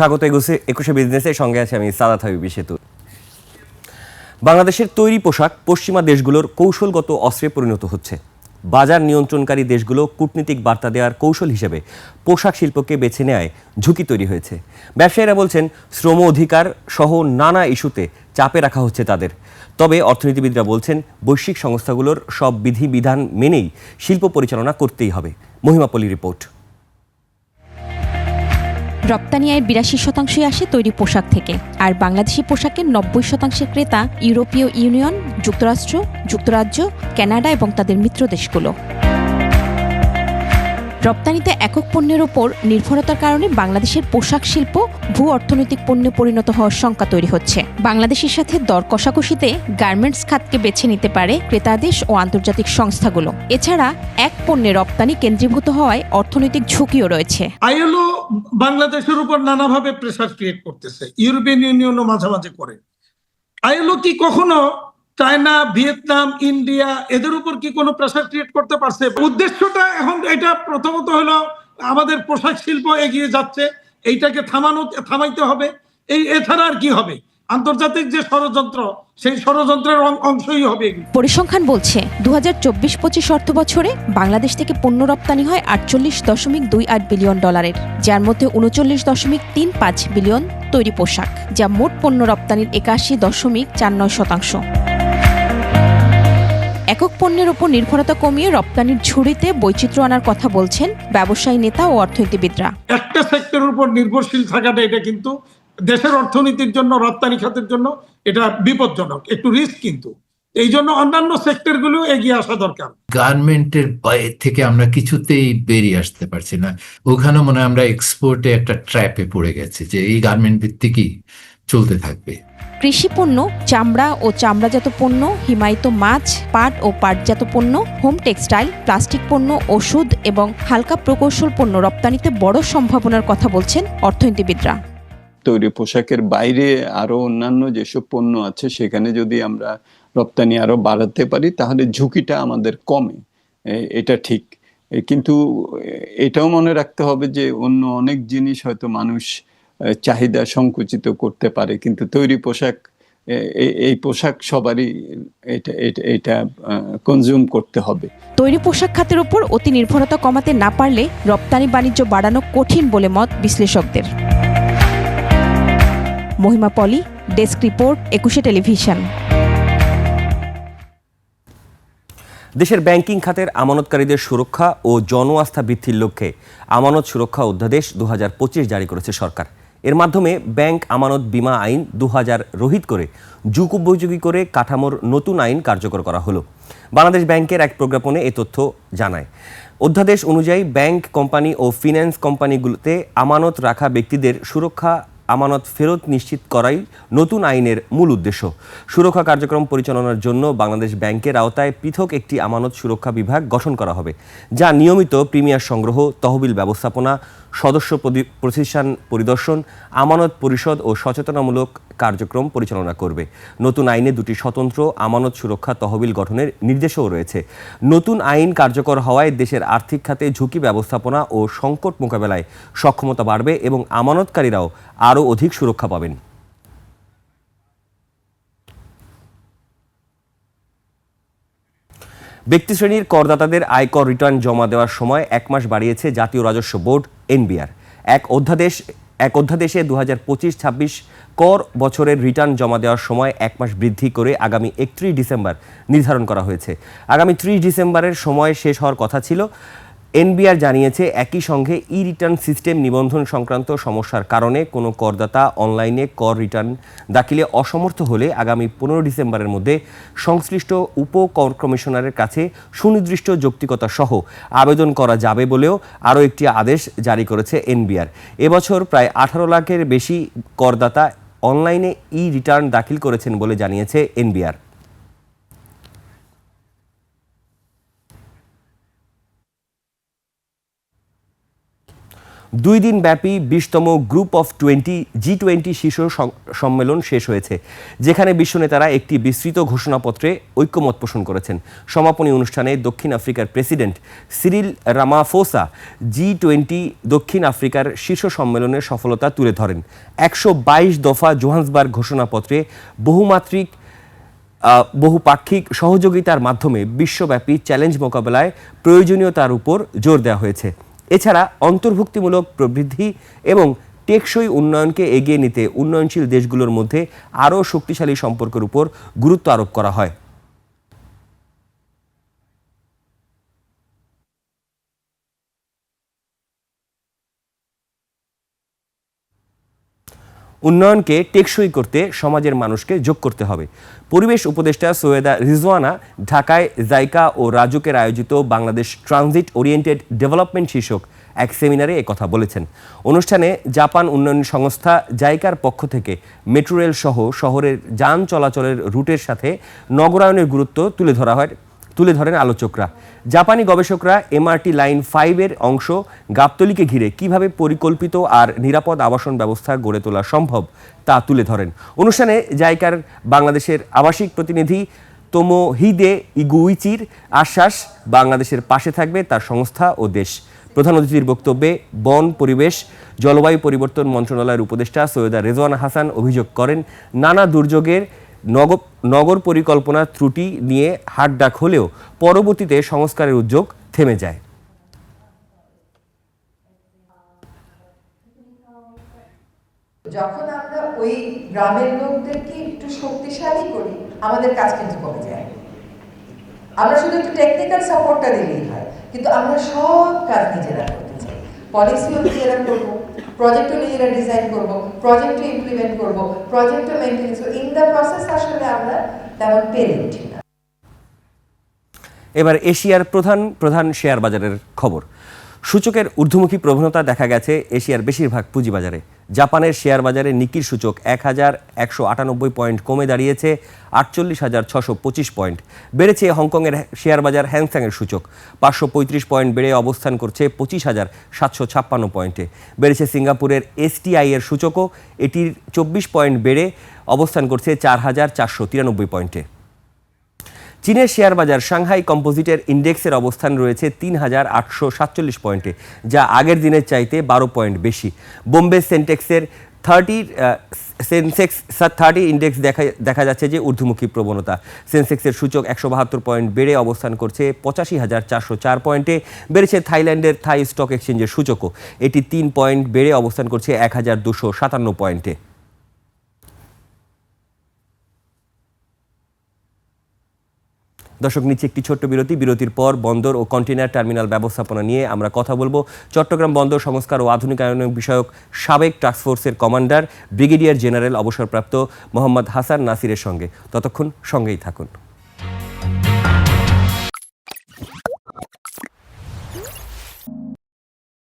স্বাগত একুশে একুশে বিজনেসের সঙ্গে আছে আমি সাদাত হাবিবি সেতু। বাংলাদেশের তৈরি পোশাক পশ্চিমা দেশগুলোর কৌশলগত অস্ত্রে পরিণত হচ্ছে। বাজার নিয়ন্ত্রণকারী দেশগুলো কূটনীতিক বার্তা দেওয়ার কৌশল হিসেবে পোশাক শিল্পকে বেছে নেয় ঝুঁকি তৈরি হয়েছে। ব্যবসায়ীরা বলছেন, শ্রম অধিকার সহ নানা ইস্যুতে চাপে রাখা হচ্ছে তাদের। তবে অর্থনীতিবিদরা বলছেন, বৈশ্বিক সংস্থাগুলোর সব বিধিবিধান মেনেই শিল্প পরিচালনা করতেই হবে। মহিমাপল্লী রিপোর্ট। রপ্তানি আয়ের বিরাশি শতাংশই আসে তৈরি পোশাক থেকে। আর বাংলাদেশি পোশাকের নব্বই শতাংশের ক্রেতা ইউরোপীয় ইউনিয়ন, যুক্তরাষ্ট্র, যুক্তরাজ্য কানাডা এবং তাদের মিত্র দেশগুলো। রপ্তানিতে একক পণ্যের ওপর নির্ভরতার কারণে বাংলাদেশের পোশাক শিল্প ভূ অর্থনৈতিক পণ্যে পরিণত হওয়ার শঙ্কা তৈরি হচ্ছে। বাংলাদেশের সাথে দর কষাকষিতে গার্মেন্টস খাতকে বেছে নিতে পারে ক্রেতাদেশ ও আন্তর্জাতিক সংস্থাগুলো। এছাড়া এক পণ্যের রপ্তানি কেন্দ্রীভূত হওয়ায় অর্থনৈতিক ঝুঁকিও রয়েছে। আইএলও বাংলাদেশের উপর নানাভাবে প্রেসার ক্রিয়েট করতেছে। ইউরোপিয়ান ইউনিয়নও মাঝামাঝি করে। আইএলও কি কখনো চায়না, ভিয়েতনাম, ইন্ডিয়া, এদের উপর কি কোনো প্রেসার ক্রিয়েট করতে পারছে? উদ্দেশ্যটা এখন এটা প্রথমত হলো আমাদের পোশাক শিল্প এগিয়ে যাচ্ছে, এইটাকে থামানো, থামাইতে হবে। এই এছাড়া আর কি হবে? আন্তর্জাতিক যে ষড়যন্ত্র, সেই ষড়যন্ত্রের অংশই হবে পরিসংখ্যান বলছে দু হাজার চব্বিশ পঁচিশ অর্থ বছরে বাংলাদেশ থেকে পণ্য রপ্তানি হয় আটচল্লিশ দশমিক দুই আট বিলিয়ন ডলারের, যার মধ্যে উনচল্লিশ দশমিক তিন পাঁচ বিলিয়ন তৈরি পোশাক, যা মোট পণ্য রপ্তানির একাশি দশমিক চার নয় শতাংশ। একক পণ্যের ওপর নির্ভরতা কমিয়ে রপ্তানির ঝুড়িতে বৈচিত্র্য আনার কথা বলছেন ব্যবসায়ী নেতা ও অর্থনীতিবিদরা। একটা সেক্টরের উপর নির্ভরশীল থাকাটা এটা কিন্তু দেশের অর্থনীতির জন্য রপ্তানি খাতের জন্য এটা বিপজ্জনক একটু রিস্ক কিন্তু। এই জন্য অন্যান্য সেক্টরগুলো এগিয়ে আসা দরকার। গার্মেন্টের বাইরে থেকে আমরা কিছুতেই বেরিয়ে আসতে পারছি না। ওখানে মনে হয় আমরা এক্সপোর্টে একটা ট্র্যাপে পড়ে গেছি যে এই গার্মেন্ট ভিত্তিকই চলতে থাকবে। কৃষি পণ্য চামড়া ও চামড়াজাত পণ্য হিমায়িত মাছ পাট ও পাটজাত পণ্য হোম টেক্সটাইল প্লাস্টিক পণ্য ওষুধ এবং হালকা প্রকৌশল পণ্য রপ্তানিতে বড় সম্ভাবনার কথা বলছেন অর্থনীতিবিদরা। তৈরি পোশাকের বাইরে আরও অন্যান্য যেসব পণ্য আছে সেখানে যদি আমরা রপ্তানি আরও বাড়াতে পারি তাহলে ঝুঁকিটা আমাদের কমে। এটা ঠিক। কিন্তু এটাও মনে রাখতে হবে যে অন্য অনেক জিনিস হয়তো মানুষ চাহিদা সংকুচিত করতে পারে কিন্তু তৈরি পোশাক এই পোশাক সবারই এটা এটা এটা কনজিউম করতে হবে। তৈরি পোশাক খাতের উপর অতি নির্ভরতা কমাতে না পারলে রপ্তানি বাণিজ্য বাড়ানো কঠিন বলে মত বিশ্লেষকদের। মহিমা পলি ডেস্ক রিপোর্ট একুশে টেলিভিশন। দেশের ব্যাংকিং খাতের আমানতকারীদের সুরক্ষা ও জন আস্থা বৃদ্ধির লক্ষ্যে আমানত সুরক্ষা অধ্যাদেশ দু হাজার পঁচিশ জারি করেছে সরকার। এর মাধ্যমে ব্যাংক আমানত বিমা আইন দু হাজার রহিত করে যুগ উপযোগী করে কাঠামোর নতুন আইন কার্যকর করা হলো। বাংলাদেশ ব্যাংকের এক প্রজ্ঞাপনে এ তথ্য জানায়। অধ্যাদেশ অনুযায়ী ব্যাংক কোম্পানি ও ফিন্যান্স কোম্পানিগুলোতে আমানত রাখা ব্যক্তিদের সুরক্ষা আমানত ফেরত নিশ্চিত করাই নতুন আইনের মূল উদ্দেশ্য। সুরক্ষা কার্যক্রম পরিচালনার জন্য বাংলাদেশ ব্যাংকের আওতায় পৃথক একটি আমানত সুরক্ষা বিভাগ গঠন করা হবে, যা নিয়মিত প্রিমিয়ার সংগ্রহ, তহবিল ব্যবস্থাপনা, সদস্য প্রতিষ্ঠান পরিদর্শন, আমানত পরিষদ ও সচেতনামূলক কার্যক্রম পরিচালনা করবে। নতুন আইনে দুটি স্বতন্ত্র আমানত সুরক্ষা তহবিল গঠনের নির্দেশও রয়েছে। নতুন আইন কার্যকর হওয়ায় দেশের আর্থিক খাতে ঝুঁকি ব্যবস্থাপনা ও সংকট মোকাবেলায় সক্ষমতা বাড়বে এবং আমানতকারীরাও আরও অধিক সুরক্ষা পাবেন। ব্যক্তিশ্রেণীর করদাতাদের আয়কর রিটার্ন জমা দেওয়ার সময় এক মাস বাড়িয়েছে জাতীয় রাজস্ব বোর্ড, এনবিআর। এক অধ্যাদেশ এক অধ্যাদেশে দু হাজার পঁচিশ ছাব্বিশ কর বছরের রিটার্ন জমা দেওয়ার সময় এক মাস বৃদ্ধি করে আগামী একত্রিশ ডিসেম্বর নির্ধারণ করা হয়েছে। আগামী ত্রিশ ডিসেম্বরের সময় শেষ হওয়ার কথা ছিল। এনবিআর জানিয়েছে, একই সঙ্গে ই রিটার্ন সিস্টেম নিবন্ধন সংক্রান্ত সমস্যার কারণে কোনো করদাতা অনলাইনে কর রিটার্ন দাখিলে অসমর্থ হলে আগামী পনেরো ডিসেম্বরের মধ্যে সংশ্লিষ্ট উপ কর কমিশনারের কাছে সুনির্দিষ্ট যৌক্তিকতা সহ আবেদন করা যাবে বলেও আরও একটি আদেশ জারি করেছে এনবিআর। এবছর প্রায় আঠারো লাখের বেশি করদাতা অনলাইনে ই রিটার্ন দাখিল করেছেন বলে জানিয়েছে এনবিআর। দুই দিন ব্যাপী বিশতম group of twenty G twenty শীর্ষ সম্মেলন শেষ হয়েছে, যেখানে বিশ্ব নেতারা একটি বিস্তৃত ঘোষণাপত্রে ঐক্যমত পোষণ করেছেন। সমাপনী অনুষ্ঠানে দক্ষিণ আফ্রিকার president Cyril Ramaphosa G twenty দক্ষিণ আফ্রিকার শীর্ষ সম্মেলনের সফলতা তুলে ধরেন। একশো বাইশ দফা জোহান্সবার্গ ঘোষণাপত্রে বহুমাত্রিক বহুপাক্ষিক সহযোগিতার মাধ্যমে বিশ্বব্যাপী চ্যালেঞ্জ মোকাবেলায় প্রয়োজনীয়তার উপর জোর দেওয়া হয়েছে। এছাড়া অন্তর্ভুক্তিমূলক প্রবৃদ্ধি এবং টেকসই উন্নয়নকে এগিয়ে নিতে উন্নয়নশীল দেশগুলোর মধ্যে আরও শক্তিশালী সম্পর্কের উপর গুরুত্ব আরোপ করা হয়। উন্নয়নকে টেকসই করতে সমাজের মানুষকে যোগ করতে হবে। পরিবেশ উপদেষ্টা সৈয়দা রিজওয়ানা ঢাকায় জাইকা ও রাজুকের আয়োজিত বাংলাদেশ ট্রানজিট ওরিয়েন্টেড ডেভেলপমেন্ট শীর্ষক এক সেমিনারে কথা বলেছেন। অনুষ্ঠানে জাপান উন্নয়ন সংস্থা জাইকার পক্ষ থেকে মেট্রো রেল সহ শহরের যান চলাচলের রুটের সাথে নগরায়নের গুরুত্ব তুলে ধরা হয়। তুলে ধরেন আলোচকরা। জাপানি গবেষকরা এমআরটি লাইন ফাইভের অংশ গাবতলিকে ঘিরে কীভাবে পরিকল্পিত আর নিরাপদ আবাসন ব্যবস্থা গড়ে তোলা সম্ভব তা তুলে ধরেন। অনুষ্ঠানে জাইকার বাংলাদেশের আবাসিক প্রতিনিধি তোমোহিদে ইগুইচির আশ্বাস বাংলাদেশের পাশে থাকবে তার সংস্থা ও দেশ। প্রধান অতিথির বক্তব্যে বন, পরিবেশ, জলবায়ু পরিবর্তন মন্ত্রণালয়ের উপদেষ্টা সৈয়দা রেজওয়ান হাসান অভিযোগ করেন, নানা দুর্যোগের নগর নগর পরিকল্পনা ত্রুটি নিয়ে হাটডাক হলেও পরবর্তীতে সংস্কারের উদ্যোগ থেমে যায়। যখন আমরা ওই গ্রামের লোকদেরকে একটু শক্তিশালী করি, আমাদের কাজ কিন্তু কমে যায়। আমরা শুধু একটু টেকনিক্যাল সাপোর্টটা দিলেই হয়, কিন্তু আমরা সব কাজ নিজেরা করতে চাই। পলিসিও নিজেরা করব প্রজেক্টও নিজেরা ডিজাইন করব প্রজেক্টও ইমপ্লিমেন্ট করব প্রজেক্টও মেনটেন্স করব ইন দ্য প্রসেস আসলে আমরা তেমন পেরে উঠি না। এবার এশিয়ার প্রধান প্রধান শেয়ার বাজারের খবর। সূচকের ঊর্ধ্বমুখী প্রবণতা দেখা গেছে এশিয়ার বেশিরভাগ পুঁজিবাজারে। জাপানের শেয়ার বাজারে নিকির সূচক এক হাজার একশো আটানব্বই পয়েন্ট কমে দাঁড়িয়েছে, আটচল্লিশ হাজার ছশো পঁচিশ পয়েন্ট। বেড়েছে হংকংয়ের শেয়ার বাজার হ্যাংস্যাংয়ের সূচক, পাঁচশো পঁয়ত্রিশ পয়েন্ট বেড়ে অবস্থান করছে পঁচিশ হাজার সাতশো ছাপ্পান্ন পয়েন্টে। বেড়েছে সিঙ্গাপুরের এসটিআই এর সূচকও, এটির চব্বিশ পয়েন্ট বেড়ে অবস্থান করছে চার হাজার চারশো তিরানব্বই পয়েন্টে। চীনের শেয়ার বাজার সাংহাই কম্পোজিটের ইন্ডেক্সের অবস্থান রয়েছে তিন হাজার আটশো সাতচল্লিশ পয়েন্টে, যা আগের দিনের চাইতে বারো পয়েন্ট বেশি। বোম্বে সেন্টেক্সের থার্টি সেন্সেক্স থার্টি ইন্ডেক্স দেখা দেখা যাচ্ছে যে ঊর্ধ্বমুখী প্রবণতা। সেন্সেক্সের সূচক একশো বাহাত্তর পয়েন্ট বেড়ে অবস্থান করছে পঁচাশি হাজার চারশো চার পয়েন্টে, বেড়েছে থাইল্যান্ডের থাই স্টক এক্সচেঞ্জের সূচকও। এটি তিন পয়েন্ট বেড়ে অবস্থান করছে এক হাজার দুশো সাতান্ন পয়েন্টে। দর্শক নিচে একটি ছোট্ট বিরতি। বিরতির পর বন্দর ও কন্টেনার টার্মিনাল ব্যবস্থাপনা নিয়ে আমরা কথা বলব। চট্টগ্রাম বন্দর সংস্কার ও আধুনিকায়ন বিষয়ক সাবেক টাস্কফোর্সের কমান্ডার, ব্রিগেডিয়ার জেনারেল অবসরপ্রাপ্ত মোহাম্মদ হাসান নাসিরের সঙ্গে। ততক্ষণ সঙ্গেই থাকুন।